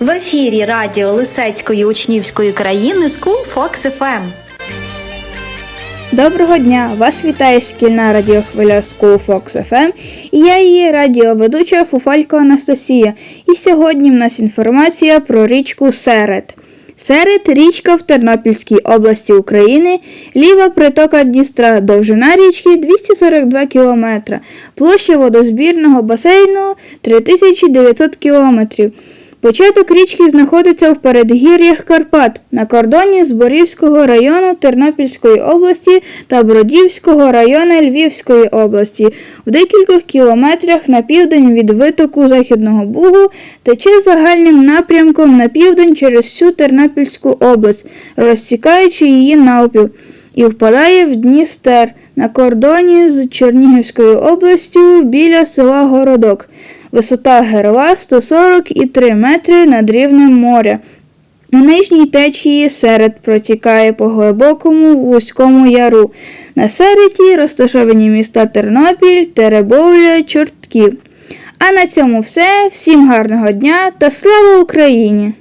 В ефірі радіо Лисецької учнівської країни School Fox FM. Доброго дня! Вас вітає шкільна радіохвиля School Fox FM і я її радіоведуча Фуфалько Анастасія. І сьогодні в нас інформація про річку Серед. Серед річка в Тернопільській області України, ліва притока Дністра, довжина річки 242 км, площа водозбірного басейну 3900 км. Початок річки знаходиться в передгір'ях Карпат на кордоні з Борівського району Тернопільської області та Бродівського району Львівської області. В декількох кілометрах на південь від витоку Західного Бугу тече загальним напрямком на південь через всю Тернопільську область, розсікаючи її навпіл, і впадає в Дністер на кордоні з Чернігівською областю біля села Городок. Висота герла 143 метри над рівнем моря. У нижній течії серед протікає по глибокому вузькому яру. На середі розташовані міста Тернопіль, Теребовля, Чортків. А на цьому все. Всім гарного дня та слава Україні!